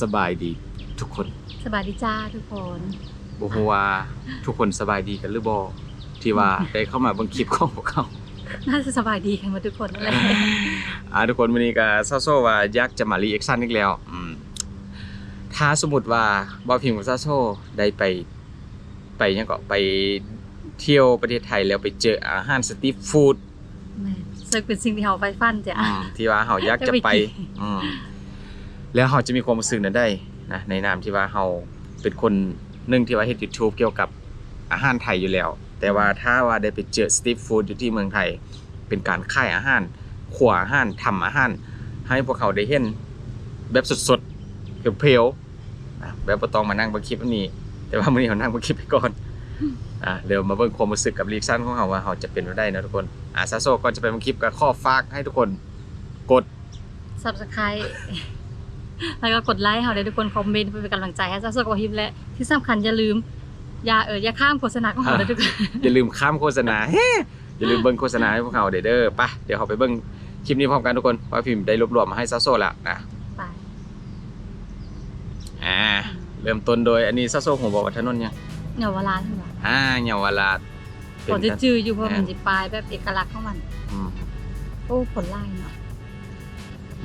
สบายดีทุกคนสบายดีจ้าทุกคนบ่ฮู้ว่าทุกคนสบายดีกันหรือบ่ที่ว่าได้เข้ามาเบิ่งคลิปของพวกเขาน่าจะสบายดีกันหมาทุกคนนั่นแหละอ่าทุกคนวันนี้ก็ซาโซว่าอยากจะมารีแอคชั่นอีกแล้วอืมถ้าสมมุติว่าบ่พิมพ์กับซาโซได้ไป ไปหยังก็ไปเที่ยวประเทศไทยแล้วไปเจออาหารสตรีทฟู้ด แม่ซึ่งเป็นสิ่งที่เราไฟฟันจ้ะ อืมที่ว่าเฮาอยากจะไปจะไปกินอืม แล้วเฮาจะมีความรู้สึกนั้นได้นะในนามที่ว่าเฮาเป็นคนหนึ่งที่ว่าเฮ็ด YouTube เกี่ยวกับอาหารไทยอยู่แล้ว แต่ว่าถ้าว่าได้ไปเจอสตรีทฟู้ดอยู่ที่เมืองไทย เป็นการขายอาหารขัวอาหารทำอาหาร ให้พวกเขาได้เห็นแบบสดๆเพียวๆนะแบบบ่ต้องมานั่งเบิ่งคลิปอันนี้ แต่ว่ามื้อนี้เรานั่งเบิ่งคลิปไปก่อนอะเดี๋ยวมาเบิ่งความรู้สึกกับรีแอคชั่นของเราว่าเราจะเป็นไปได้นะทุกคนอะซาโซก่อนจะไปเบิ่งคลิปก็ขอฝากให้ทุกคนกดซับสไครต์ แล้วก็กดไลค์เราได้ทุกคนคอมเมนต์เพื่อเป็นกำลังใจให้จ้าสกอฮิปและที่สำคัญอย่าลืม อย่าเอออย่าข้ามโฆษณาของเราได้ทุกคนอย่าลืมข้ามโฆษณาเฮ้อย่าลืมเบิ่งโฆษณาให้พวกเขาเด้อเด้อไปะเดี๋ยวเราไปเบิ่งคลิปนี้พร้อมกันทุกคนว่าพิมพ์ได้รวบรวมมาให้ซาโซแล้วนะไปอ่าเริ่มต้นโดยอันนี้ซาโซผมบอกว่าถนนยังเยาวราชใช่ไหมอ่าเยาวราชผลจะจืออยู่เพราะมันจะปลายแบบเอกลักษณ์ของมันอืมโอ้ผลไล่เนาะ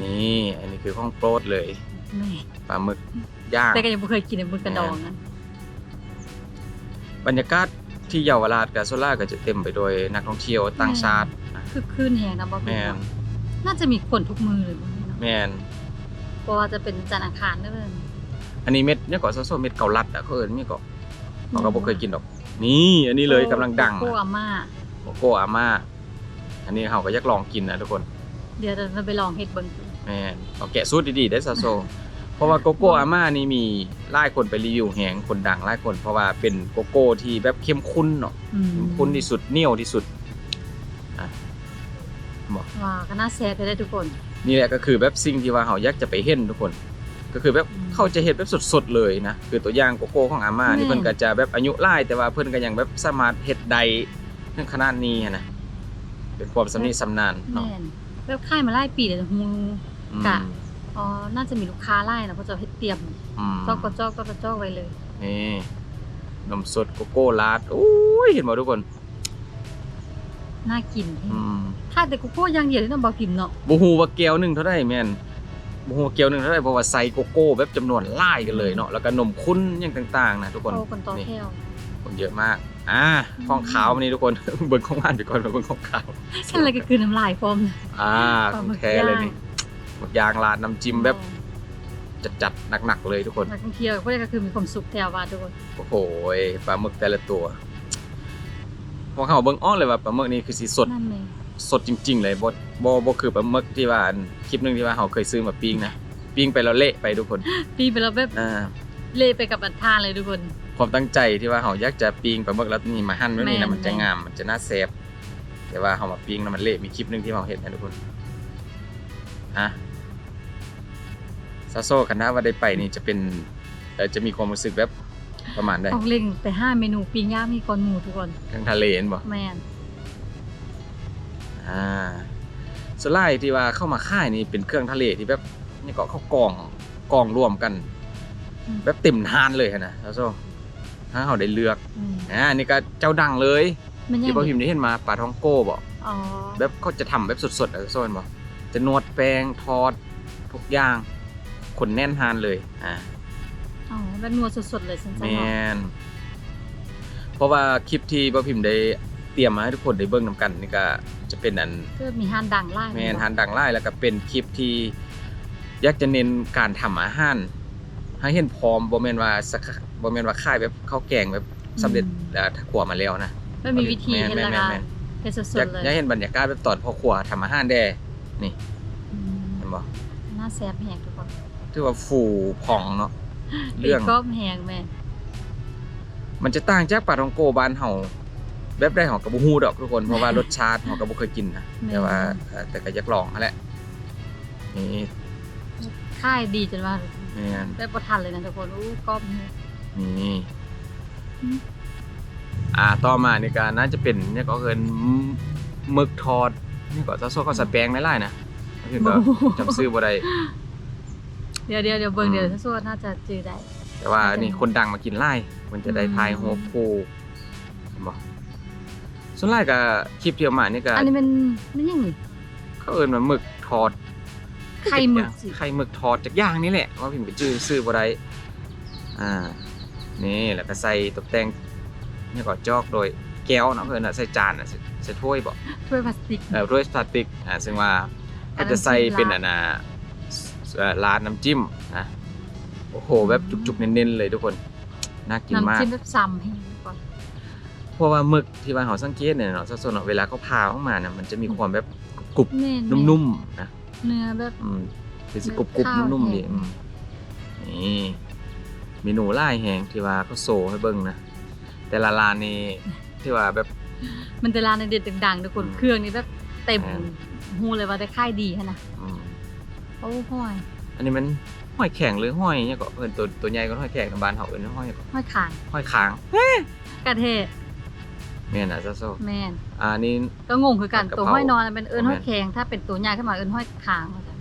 นี่อันนี้คือข้องโปรดเลยแม่ปลาหมึกย่างแต่ก็ยังไม่เคยกินในมือกระดองนั้นบรรยากาศที่เยาวราชกับโซล่าก็จะเต็มไปด้วยนักท่องเที่ยวต่างชาตินะคือคลื่นแหงนะบอแมพี่นน่าจะมีคนทุกมือเลยบ่เนาะแมนเพราะว่าจะเป็นจันทร์อังคารเด้ออันนี้เม็ดเนี่ยก็ซาโซเม็ดเกาลัดอะเขาเอิ้นนี่ก็เขาก็บ่เคยกินดอก นี่อันนี้เลยกำลังดังโกอาม่าโกโก้อาม่าอันนี้เขาก็อยากลองกินนะทุกคน เดี๋ยวเราไปลองเฮ็ดเบิ่งดู แมนเอาแกะสูตรดีๆได้ซาโซ เพราะว่าโกโก้อาม่านี่มีหลายคนไปรีวิวแหงคนดังหลายคน เพราะว่าเป็นโกโก้ที่แบบเข้มข้นเนาะอืมเข้มข้นที่สุดเหนียวที่สุดอะบอกว้าวก็น่าแซ่บไปได้ทุกคน นี่แหละก็คือแบบสิ่งที่ว่าเขาอยากจะไปเห็นทุกคน ก็คือแบบอืมเขาจะเห็นแบบสดๆเลยนะคือตัวอย่างโกโก้ของอาม่านี่แม่ เพิ่นก็จะแบบอายุหลายแต่ว่าเพิ่นก็ยังแบบสามารถเฮ็ดได้ถึงขนาดนี้อะนะเป็นความสำนีสำนานเนาะ แม่นแบบค่ายมาหลายปีเลยฮูอืม กะอ๋อน่าจะมีลูกค้าไล่นะเพราะจะเฮ็ดเตรียมอืมจอกก็จอกก็ก็จอกไว้เลยนี่นมสดโกโก้ลาดโอ้ยเห็นบ่ทุกคนน่ากินอืมค่ายแต่กูโก้อย่างเดียวที่น้ำบ่พิมพ์เนาะบ่ฮู้ว่าแก้วหนึงเท่าไดแม่นบ่ฮู้ว่าแก้วหนึงเท่าไดเพราะว่าใส่โกโก้แบบจำนวนหลายกันเลยเนาะแล้วก็นมข้นอยังต่างๆนะทุกคนโอ้คนโตนี่แก้วคนเยอะมากอ่าของขาววันนี้ทุกคนเบิ่งของหวานไปก่อนมาเบิ่งของขาวฉันเลยก็คือน้ำลายพร้อมเลยอ่าปลาขหมึองกแท้เลยนี่ หมึกยางราดน้ำจิ้มแบบจัดๆหนักๆเลยทุกคนนักท่องเที่ยวพวกนี้ก็คือมีความสุขแถวว่าทุกคนโอ้โหปลาหมึกแต่ละตัวของเขาเบิ่งอ้อเลยว่าปลาหมึกนี่คือสิสดนั่นเองสดจริง ๆ เลยบ่บ่บ่คือปลาหมึกที่ว่าอันคลิปหนึงที่ว่าเขาเคยซื้อมาปิ้งนะปิ้งไปแล้วเละไปทุกคนปีไปแล้วแบบอ่าเละไปกับบันทานเลยทุกคน ความตั้งใจที่ว่าเขาอยากจะปิ้งปลาหมึกแล้วนี่มาหั่นไว้นี่นะแม่นมันจะงามมันจะน่าแซ่บแต่ว่าเขามาปิ้งแล้วมันเละมีคลิปหนึงที่เขาเห็นนะทุกคนอะ ซาโซคันนาว่าได้ไปนี่จะเป็นเอ่อจะมีความรู้สึกแบบประมาณใดต้องเล่งไปห้าเมนูปิ้งย่างมีก่อนหมูทุกคนทางทะเลเห็นบ่แม่นอ่าสไลด์ที่ว่าเข้ามาค่ายนี่เป็นเครื่องทะเลที่แบบนี่ก็เข้ากองกองรวมกัน แบบเต็มทานเลยหั้นนะซาโซถ้าเขาได้เลือกอืมอ่านี่ก็เจ้าดังเลยมันยังที่พ่อพิมพ์ได้เห็นมาปลาท้องโก้บอกอ๋อแบบเขาจะทำแบบสดๆอะโซนบอกจะนวดแป้งทอดทุกอย่าง ขนแน่นทานเลยอ่าอ๋อแบบนัวสดๆเลยฉันแมจะบอกนเพราะว่าคลิปที่พ่อพิมพ์ได้เตรียมมาให้ทุกคนได้เบิ่งนำกันนี่ก็จะเป็นอันก็มีห้านดังไล่แมนทานดังไล่แล้วก็เป็นคลิปที่อยากจะเน้นการทำอาหารให้เห็นพร้อมบ่แม่นว่าสักบ่แม่นว่าค่ายแบบข้าวแกงแบบสำเร็จเอ่อขัวมาแล้วนะไม่มีวิธีแม่นเห็นแม่ละนกันแม่นเป็นสอยากดๆเลยอยากเห็นบรรยากาศแบบตอนพ่อครัวทำอาหารแด่นี่อืมเห็นบ่น่าแซ่บแหงทุกคน ถือว่าฟูผ่องเนาะเรื่องปีกก็แหงแม่มันจะต่างจากปลาทองโกบ้านเฮาแบบได้ของกับบ่ฮู้ดอกทุกคนเพราะว่ารสชาติเฮาก็บ่เคยกินนะแต่ว่าเอ่อแต่ก็อยากลองนั่นแหละนี่ค่ายดีจนว่าแม่นได้ประทันเลยนะทุกคนอู้ก้อมแหงนี่อืมอ่าต่อมานี่ก็น่าจะเป็นเนี่ยก็เอินหมึกทอดนี่ก็ซะโซก็สแปงหลายๆนะคือก็จำซื้อบ่ได้ เดี๋ยวเดี๋ยวเดี๋ยวเบิ่งอืมเดี๋ยวซัสโซน่าจะจือได้ แต่ว่านี่คนดังมากินไล่มันจะได้ทายหัวโพบอกส่วนไล่กับคลิปเดียวมานี่ก็อันนี้มันมันยังนี่เขาเอิ้นว่าหมึกทอดไข่หมึกสิไข่หมึกทอดจากย่างนี่แหละว่าพิมพ์ไปจื้อซื้อบ่ได้อ่า นี่แล้วก็ใส่ตกแต่งนี่ก็จอกโดยแก้วเนาะเพิ่นน่ะใส่จานน่ะใส่ใส่ถ้วยบ่ถ้วยพลาสติกเอ่อถ้วยพลาสติกอ่าซึ่งว่าก็จะใส่เป็นอันน่ะเอ่อ ร้านน้ำจิ้มนะโอ้โหแบบจุกๆเน้นๆเลยทุกคนน่ากินมากน้ำจิ้มแบบซ้ำให้ก่อนเพราะว่าหมึกที่ว่าเขาสังเกตเนี่ยเนาะส่วนๆเวลาเขาพาออกมาเนี่ยมันจะมีความแบบกรุบแม่นๆนุ่มๆนะเนื้อแบบอืมเป็นสิกรุบกรุบข้าวนุ่มๆดีแห้งอืมนี่เมนูไล่แหงที่ว่าเขาโซให้เบิ่งนะแต่ละร้านนี่ที่ว่าแบบ มันจะร้านในเด็ดดังๆทุกคนอืมเครื่องนี้แบบเต็มอ่าฮูเลยว่าได้ค่ายดีฮะนะอืม โอ้ห้อยอันนี้มันห้อยแข็งหรือห้อยเนี่ยก็เพิ่นตัวตัวใหญ่ก็ห้อยแข็งในบ้านเขาเอิ้นห้อยห้อยขางห้อยค้างกระเทศแม่นอะซะโซแม่นอ่านี่ก็งงคือกันกระเพราตัวห้อยนอนเป็นเอิญแม่นห้อยแข็งถ้าเป็นตัวใหญ่ขึ้นมาเอิญห้อยขางว่าซั่น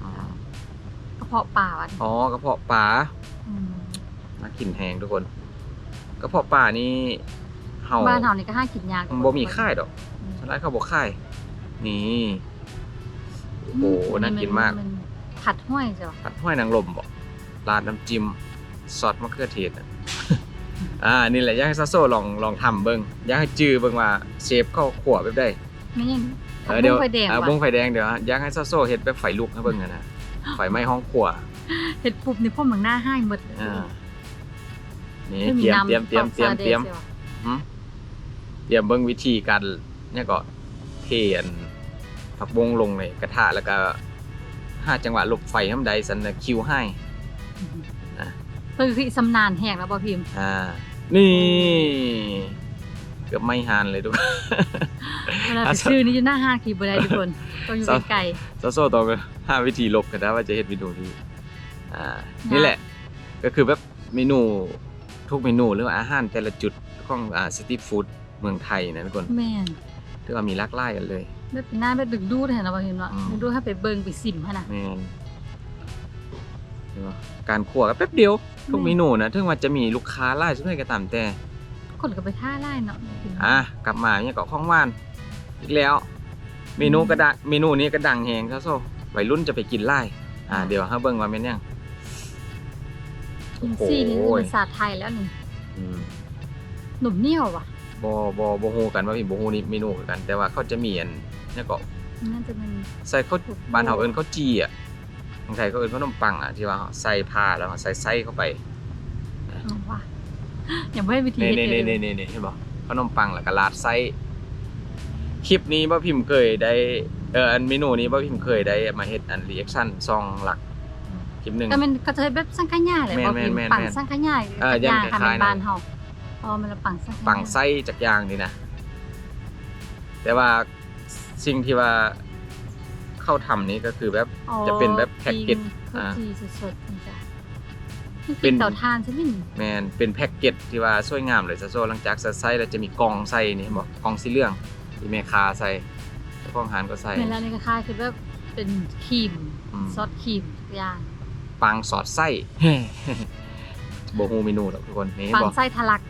กระเพาะปลาอะอ๋อกระเพาะปลามน่ากินแหงทุกคนกระเพาะปลานี่เฮาบ้านเฮานี่ก็ห้ากินยากบ่มีค่ายดอกสไลด์ข้าวบกไข่นี่โอ้โหน่ากินมาก ผัดห้อยจ้ะผัดห้อยนางรมบอกราดน้ำจิ้มซอสมะเขือเทศอะอ่านี่แหละอยากให้ซาโซลองลองทำเบิ่งอยากให้จื้อเบิ่งว่าเชฟเข้าขวแบบได้ไม่ยังเออเดี๋ยวไฟแดงอ่าว่ะบงไฟแดงเดี๋ยวอยากให้ซาโซเฮ็ดแบบไฟลุกให้เบิ่งอะนะไฟไหม้ห้องครัวเห็ดปุบนี่พ่อเหมือนหน้าห้างหมดเลยอ่านี่ไม่เตรียมน้ำเตรียมเตรียมเตรียมซอสเตรียมดซว่ะหึเตรียมเบิ่งวิธีการเนี่ยก็เทอันผักบงลงในกระทะแล้วก็ ห้าจังหวะหลบไฟให้มันได้สันนะคิวให้อะเพิ่นคือสำนานแหกแล้วบ่พิมพ์อ่า นี่ เกือบไม่ฮานเลยทุกคนเวลาอะไปซื้อนี่อยู่หน้าห้างขี่บ่ได้ทุกคนต้องอยู่ซอสไกลโซโซ่ตองห้าวิธีลบกันนะว่าจะเฮ็ดเมนูดีอ่านะนี่แหละ ก็คือแบบเมนูทุกเมนูหรือว่าอาหารแต่ละจุดของอ่าสตรีทฟู้ดเมืองไทยนะทุกคนๆแม่นถือว่ามีหลากหลายกันเลย แบบเป็นหน้าแบบดึกดูดเห็นแล้วบ่พิมพ์เนาะอืมดึกดูดให้ไปเบิ่งไปซิมหั่นน่ะแมนเห็นปะการคั่วก็แป๊บเดียวทุกแม่เมนูนะถึงว่าจะมีลูกค้าไล่สุดท้ายก็ตามแต่ คนก็ไปท่าไล่เนาะพิมพ์อะกลับมาเนี่ยก็ข้องว่าน อีกแล้ว เมนูกระดังเมนูนี้ก็ดังแฮงซะโซ่วัยรุ่นจะไปกินไล่อ่าเดี๋ยวฮะเบิ่งว่าแม่นยังอินซี่นี่คือภาษาไทยแล้วนี่อืมหนุ่มเหนียวว่ะ บ่บ่บ่ฮู้กันว่าพี่บ่ฮู้นี่เมนูคือกัน แต่ว่าเขาจะมีอันเนี่ยก็น่าจะเป็นใส่ข้าวบ้านเฮาเอิ้นข้าวจี่อะบางไทยก็เอิ้นขนมปังอะที่ว่าใส่ผ้าแล้วก็ใส่ไส้เข้าไปอ๋อว่ะยังไม่ให้วิธีนี่เฮ็ดนี่เลยนี่นี่นี่เห็นบ่ขนมปังแล้วก็ราดไส้คลิปนี้บ่พิมพ์เคยได้เอออันเมนูนี้บ่พิมพ์เคยได้มาเฮ็ดอันรีแอคชั่นซองหลักคลิปหนึงก็มันก็จะแบบสังขยาเลยแม่นบ่พิมพ์แม่นปั่นแม่นสังขยาเออจักยังยาค่ะคล้ายๆในบ้านเฮา อ๋อมันละปั่นสังขยาปังไส้จากอย่างนี่นะแต่ว่าสิ่งที่ว่าเข้าทำนี้ก็คือแบบอ๋อจะเป็นแบบแพ็กเกจ ข้าวอ่าจีสดๆนี่จ้ะนี่เป็เป็น นเตาถ่านใช่ไหมนี่แมนเป็นแพ็กเกจที่ว่าสวยงามเลยซะโซหลังจากใส่ไส้แล้วจะมีกล่องใส่นี่เห็นบอกกล่องสีเหลืองที่แม่ค้าใส่เจ้าของร้านก็ใส่เวลาในคล้ายๆคือแบบเป็นครีมอืม ซอสครีมทุกอย่างปังสอดไส้โบฮูเมนูหรอกทุกคนนี่ปังบอกไส้ทะลัก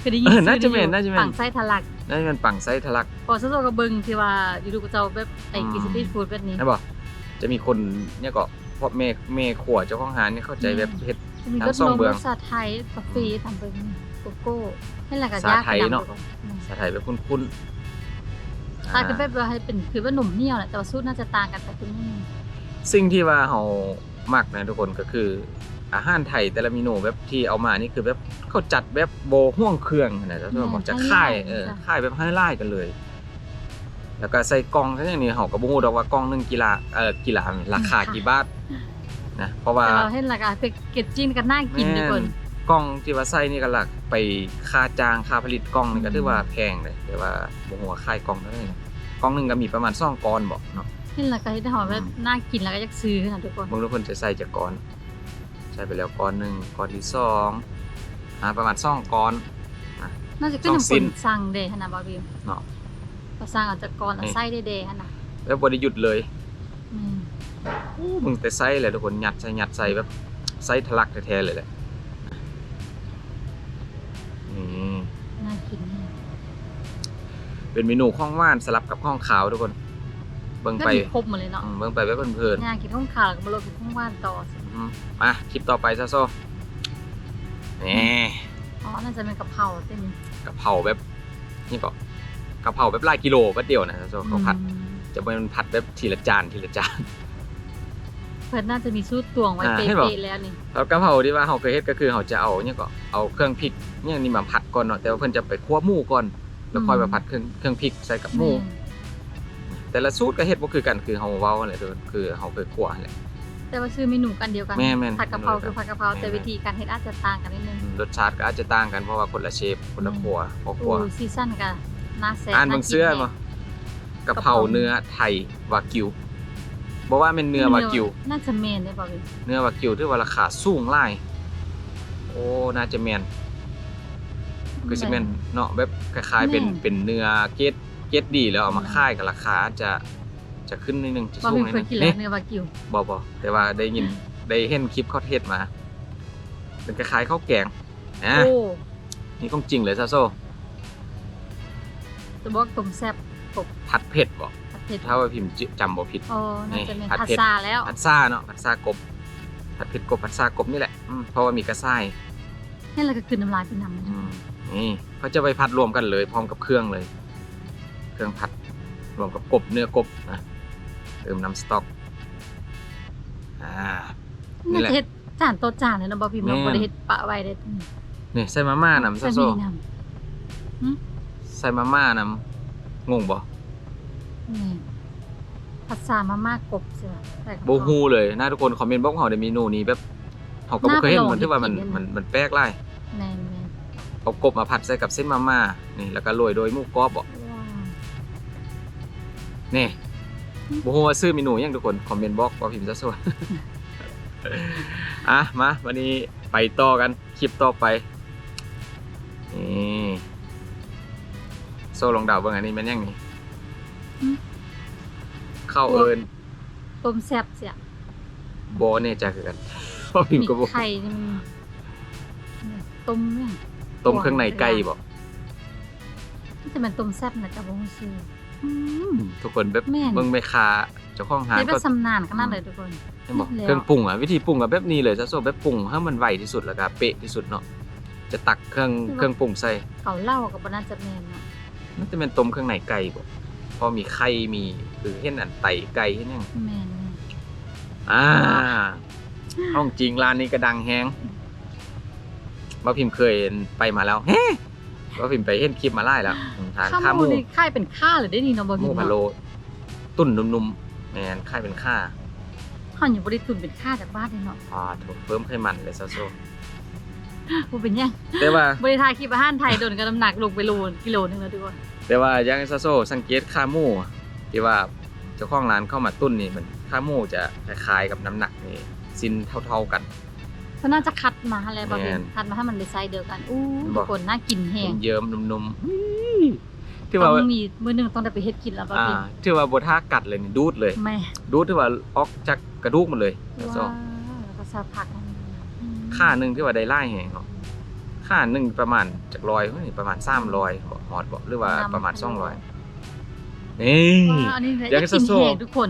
เคยได้ยินเออชื่น่าจะอยู่แม่นน่าจะแม่น ปังไส้ทะลักนั่นเป็นปังไส้ทะลักพอซะโซก็เบิ่งที่ว่าอยู่ดูกบเจ้าแบบไอ้อืมกินสตรีทฟู้ดแบบนี้ นะบอกจะมีคนเนี่ยก็เพราะแม่แม่ขวเจ้าของร้านเนี่ยเข้าใจแบบเฮ็ดจะมีน้ำรสส้นมมเบืรองสชาติไทยกาแฟทำเป็นโกโก้นี่แหละก็สายากไทยไปดำเนาะไปก่อนสาไทยแบบคุ้นๆถ้าคือแบอ่าบว่าให้เป็นคือว่าหนุ่มเหนียวแหละแต่ว่าสูตรน่าจะต่างกันแต่คือนี่สิ่งที่ว่าเฮามักนะทุกคนก็คือ อาหารไทยแต่ละเมนูแบบที่เอามานี่คือแบบเขาจัดแบบโบห่วงเครื่องนะจะบอกจะค่ายเออค่ายแบบให้ไล่กันเลย แล้วก็ใส่กล่องทั้งอย่างนี้เฮาก็บ่ฮู้ดอกว่ากล่องหนึงกีฬาเอ่อกีฬาราคากี่บาทนะเพราะว่าแต่เราให้ราคาเป็นเกจจิ้นกันน่ากินทุกคนแม่กล่องที่ว่าใส่นี่ก็หลักไปค่าจ้างค่าผลิตกล่องนี่ก็ถือว่าแพงเลยแต่ว่าบ่ฮู้ว่าค่ายกล่องเท่าไหร่นะกล่องหนึงก็มีประมาณ2ก้อนบ่เนาะให้ราคาที่หอมแบบน่ากินแล้วก็อยากซื้อค่ะทุกคนบางทุกคนจะใส่จากก้อน ใส่ไปแล้วก้อนหนึ่งก้อนที่สองอ่าประมาณสองก้อน น่าจะขึ้นสองน้ำสิ้ปุ่นนสั่งเดย์ขนาดบาร์บีเนาะก็สั่งเอาจากก่อนเอาไส้ได้เดย์ขนาดแล้วบริหยุดเลยอืมอู้มึงแต่ไส้เลยทุกคนยัดใส่ยัดใส่แบบไซส์ทะลักแท้ๆเลยแหละนี่น่ากินแน่เป็นเมนูข้องว่านสลับกับข้องขาวทุกคนเบิ่งก็ไปดีครบหมดเลยเนาะอืมเบิ่งไปแบบเพลินงานกินข้าวขาวแล้วก็มาลงกินข้าวหว่านต่อๆอื มมาคลิปต่อไปซะโซนี่อ๋อน่าจะเป็นกะเพราเต้นกะเพราแบบนี่ก็กะเพราแบบหลายกิโลแป๊บเดียวนะซะโซเขาผัดอืมจะเป็นผัดแบบทีละจานทีละจานเพิ่นน่าจะมีสูตรตวงไว้อ่าเป๊ให้บอกะๆแล้วนี่แล้วกะเพราที่ว่าเขาเคยเฮ็ดก็คือเขาจะเอาเนี่ยก็เอาเครื่องพริกเนี่ยนี่มาผัดก่อนเนาะแต่ว่าเพิ่นจะไปคั่วหมูก่อน แล้วค่อยมาผัดเครื่องเครื่องพริกใส่กับหมูแม่นแต่ละสูตรก็เฮ็ดบ่คือกันคือเฮาเว้านั่นแหละเด้อคือเฮาเคยคั่วนั่นแหละ แต่ว่าชื่อเมนูกันเดียวกันแม่นๆผัดกะเพราคือผัดกะเพราแม่นๆแต่วิธีการเฮ็ดอาจจะต่างกันนิดนึงอืมรสชาติก็อาจจะต่างกันเพราะว่าคนละเชฟคนละครัวพอครัโอ้ว ซีซั่นกันน่าแซ่บอ่านเบิ่งเสื้อน่กินมกะเพราเนื้อไทยวากิวบ่ว่าเป็นเนื้อวากิว น่าจะเมนได้ป่ะพี่เนื้อวากิวที่ว่าราคาสูงหลาย โอ้ น่าจะแม่นคือสิแม่นเนาะแบบคล้ายๆเป็นเป็นเนื้อเกรดเกรดดีแล้วเอามาค่ายกับราคาจะ จะขึ้นนิดนึงจะว่าสูงเป็นนิดเคนึยงกินแล้วนี่เนื้อวากิว บ่บ่แต่ว่าได้ยินได้เห็นคลิปเขาเทศมา เป็นคล้ายๆข้าวแกงอะโอ้นี่ของจริงเลยซาโซจะบอกต้มแซ่บกบผัดเผ็ดบ่ผัดเผ็ดถ้าว่าพิมพ์จิจำบ่ผิด อ๋อน่าจะเป็นผัดผัดเผ็ด ซาแล้ว ผัดซ่าเนาะผัดซ่ากบ ผัดเผ็ดกบผัดซ่ากบนี่แหละอืมเพราะว่ามีกระส่ายให้เราก็คืนน้ำลายไปนำอืมนี่เขาจะไปผัดรวมกันเลย พร้อมกับเครื่องเลย เครื่องผัดรวมกับกบเนื้อกบนะ เติมน้ำสต๊อกอ่านี่น่าแหละจะเฮ็ดจานโตะจานเลยเนาะบ่พี่แม่มันนบ่ได้เฮ็ดปะไว้เด้นี่ใส่มาม่านำซาโซใส่มีนใส่มาม่านำงงบ่นี่ผัดซามาม่ากบใช่ไหมใส่กะเพโบราฮูเลยนะทุกคนคอมเมนต์บอกเขาในเมนูนี้แบบเขาก็บ่เคยเห็นน่าไปลองเหมือนที่ว่ามันกินๆมันมันแปลกหลายแม่นแม่นเอากบมาผัดใส่กับเส้นมาม่านี่แล้วก็โรยโดยหมูกรอบบ่ว้าวนี่โบฮูว่าซื้อเมนูยังทุกคนคอมเมนต์บอกว่าพิมพ์ซะส่วนอะมาวันนี้ไปต่อกันคลิปต่อไปนี่โซ่ลองเดาเบิ่งอันนี้แมันยังนี่เข้าเอิญต้มแซ่บเสียโบเนี่ยจะคือกันเพราะพิมพ์ก็บ่ไข่นี่มันเนี่ยต้มเนี่ยต้มเครื่องในไก่บ่ที่จะเป็นต้มแซ่บนะจ๊ะบ่ฮู้ชื่ออืม ทุกคนแบบแม่น เบิ่งแม่ค้าเจ้าของร้านเฮ็ดแบก็บสำนานขนาดเลยทุกคนเห็นบอกแล้ว เครื่องปรุงอะวิธีปรุงอะแบบนี้เลยซะโซแบบปรุงให้มันไวที่สุดแล้วก็เป๊ะที่สุดเนาะจะตักเครื่องเครื่องปรุงใส่เขาเล่ากับบ่น่าจะแม่นเนาะมันจะเป็นต้มเครื่องในไก่บ่พอมีไข่มีหรือเห็นอันไตไก่เห็นยังแม่นแม่นอ่าห้องจริงร้านนี้ก็ดังแฮงว่าพิมพ์เคยไปมาแล้วเฮ้ ว่าพิมพ์ไปเห็นคลิปมาไล่แล้วทานข้าข้าววหหมูมูนี่ค่ายเป็นข้าหรือได้นี่เนาะบ่หพี่มูพะโลตุ่นนุ่มๆแมนไข่เป็นข้าเฮาอยู่บ่ได้ตุนเป็นข้าจากบ้านเลยเนาะอ่าถูกเพิ่มไขมันเลยซะโซบ่เป็นหยังแต่ว่าบ่ได้ถ่ายคลิปอาหารไทยโดนกับน้ำหนักลงไปโลกิโลนึงแล้วทุกคนแต่ว่าอยังซาโซสังเกตค่าหมูที่ว่าเจ้าของร้านเข้ามาตุ้นนี่มันค่าหมูจะคล้ายๆกับน้ำหนักนี่ซินเท่าๆกัน เพราะน่าจะคัดมาอะไรบ่แม่เป็นนคัดมาให้มันได้ไซส์เดียวกันอู้บ่ทุกคนน่ากินแฮงเยิ้มๆนุ่มๆที่ต้ว่าองมีมื้อหนึงต้องได้ไปเฮ็ดกินแล้วบ่อ่าเป็นที่ว่าบ่ท่ากัดเลยนี่ดูดเลยแม่ดูดที่ว่าออกจากกระดูกหมันเลยซาโซว้าวแล้วก็ซาผักอันนี้อืมค่าหนึงที่ว่าได้ไล่แฮงเนาะค่าหนึงประมาณจากร้อยเฮ้ยประมาณ300บ่ฮอดบ่หรือว่าประมาณ200นี่ว้าวอันนี้อยากอยากให้กินโซแฮงทุกคน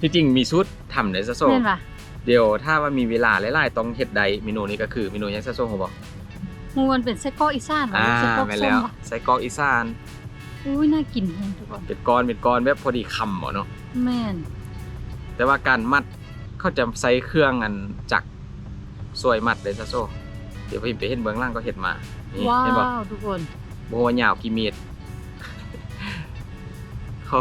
ที่จริงมีชุดทำในซาโซแม่นป่ะ เดี๋ยวถ้าว่ามีเวลาหลายๆต้องเฮ็ดใดเมนูนี้ก็คือเมนูยังซาโซผมบอกงูมันเป็นไส้กรอกอีสานว่ะอ่าไส้กรอกแม่นส้แล้มวว่ะไส้กรอกอีสานอุ้ยน่ากินแฮงทุกคนเป็นก้อนเป็นก้อนแบบพอดีคำบ่เนาะแม่นแต่ว่าการมัดเขาจะใส่เครื่องอันจักรสวยมัดเลยซะโซเดี๋ยวพี่ไปเห็นเบื้องล่างก็เห็นมานี่ว้าเห็นบ่ วทุกคนบ่ว่ายาวกี่เมตร เขา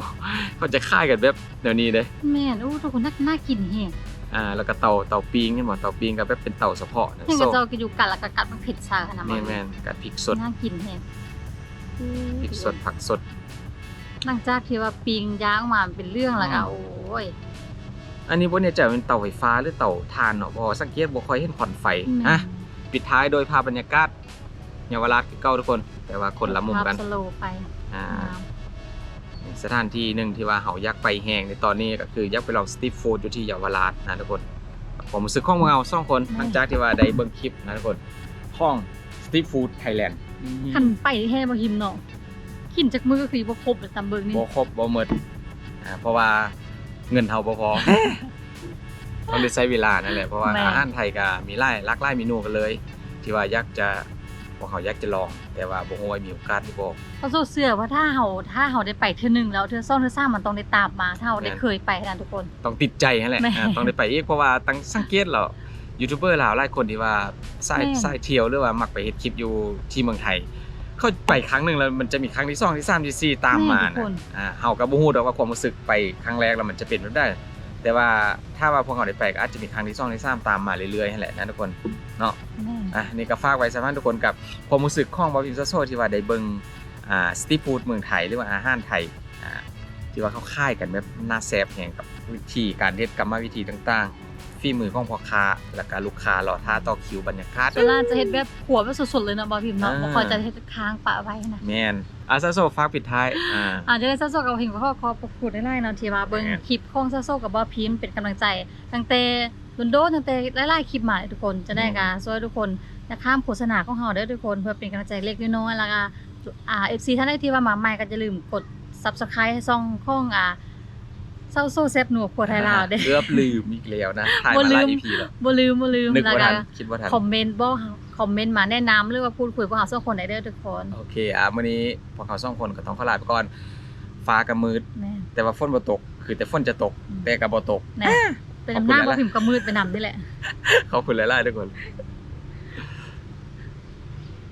เขาจะค่ายกันแบบเดี๋ยวนี้เด้แม่นอู้ทุกคนน่าน่ากินแฮง อ่าแล้วก็เตาเตาปิงเห็นบ่เตาปิงก็แบบเป็นเตาเฉพาะนะแห่งโซกับเจ้ากินอยู่กัดแล้วก็กัดมันเผ็ดชาขนาดแม่นแม่นกับพริกสดน่ากินแฮงอู้พริกสดผักสด หลังจากที่ว่าปิงย่างมามันเป็นเรื่องแล้วก็อืมโอ้ย อันนี้บ่แน่ใจว่าเป็นเตาไฟฟ้าหรือเตาถ่านเนาะเพราะว่าสังเกตบ่ค่อยเห็นควันไฟแม่นอะปิดท้ายโดยภาพบรรยากาศเยาวราชคือเก่าทุกคน แต่ว่าคนละมุมกันภาพสโลว์ไปอ่า น้ สถานที่หนึ่งที่ว่าเฮาอยากไปแห่งในตอนนี้ก็คืออยากไปลองสตรีทฟู้ดอยู่ที่เยาวราชนะทุกคนคความรู้สึกของพวกเราสองคนแม่หลังจากที่ว่าได้เบิ่งคลิปนะทุกคนห้องสตรีทฟู้ดไทยแลนด์คันไปแท้บ่หิมเนาะกินจากมือก็คือบ่ครบเลยตามเบิ่งนี่บ่ครบบ่หมดอ่าเพราะว่าเงินเฮาบ่พอต้องได้ใช้เวลานั่นแหละเพราะว่าแม่อาหารไทยก็มีหลายหลากหลายเมนูกันเลย ที่ว่าอยากจะพ วกเขาอยากจะลอง แต่ว่าบ่ฮู้ว่ามีโอกาสหรือบ่เพราะโซเชื่อว่าถ้าเฮาถ้าเฮาได้ไปเทื่อหนึงแล้วเทื่อสองเทื่อสามมันต้องได้ตามมาถ้าเฮาได้แม่นเคยไปนะทุกคน ต้องติดใจนั่นแหละแม่ อ่าต้องได้ไปอีกเพราะว่าตั้งสังเกตแล้วยูทูบเบอร์ลาวหลายคนที่ว่าสายแม่นสายเที่ยวหรือว่ามักไปเฮ็ดคลิปอยู่ที่เมืองไทย เขาไปครั้งหนึงแล้วมันจะมีครั้งที่สองที่สามที่สี่ตามมาแม่นทุกนะคน อ่าเฮาก็บ่ฮู้ดอกว่าความรู้สึกไปครั้งแรกแล้วมันจะเป็นแบบใดแต่ว่าถ้าว่าพวกเขาได้ไปก็อาจจะมีครั้งที่สองที่สามตามมาเรื่อยๆนั่นแหละนะทุกคน เนาะแม่นอะนี่ก็ฝากไว้สำหรับทุกคนกับความรู้สึกของบอพิมซาโซที่ว่าได้เบิ่งอ่าสตรีทฟู้ดเมืองไทยหรือว่าอาหารไทยอ่าที่ว่าเขาค่ายกันแบบน่าแซ่บแห่งกับวิธีการเฮ็ดกรรมวิธีต่างๆฝีมือของพ่อค้าแล้วก็ลูกค้ารอท่าต่อคิวบรรยากาศ ส่วนล่างจะเฮ็ดแบบขัวแบบสดๆเลยเนาะบ่พิมพ์เนาะอ่า บ่ค่อยจะเฮ็ดค้างปะไว้นะแม่นอาซาโซฝากปิดท้ายอ่าอ่าเดี๋ยวซาโซกับพิมพ์ก็ขอขอบคุณได้ๆเนาะที่มาเบิ่งแม่นคลิปของซาโซกับบ่พิมพ์เป็นกำลังใจตั้งแต่ โดนๆตั้งแต่หลายๆคลิปมาเลยทุกคนจะได้ก็ช่วยทุกคนนะข้ามโฆษณาของเฮาเด้อทุกคน เพื่อเป็นกำลังใจเล็กน้อยๆแล้วก็อ่า FC ท่านใดที่ว่ามาใหม่ก็อย่าลืมกด Subscribe ให้ช่องของอ่าซาโซแซ่บหนัวครัวไทยลาวเด้อเกือบลืมอีกแล้วนะถ่ายบ่มาลืหลายม EP แล้วบ่ลืมบ่ลืมนึกแล้วว่าก็ทันคิดว่าทันคอมเมนต์บ่คอมเมนต์มาแนะนำหรือว่าพูดคุยพวกเราสองคนได้เด้อทุกคน โอเคอะมื้อนี้พวกเขาสองคนก็ต้องขอลาไปก่อน ฟ้าก็มืดแม่นแต่ว่าฝนบ่ตก คือแต่ฝนจะตกอืมแต่ก็บ่ตกแน่ เป็นหน้าหบ่ลายๆพิมพ์ก็มืดไปนำนี่แหละ ขอบคุณหลายๆทุกคน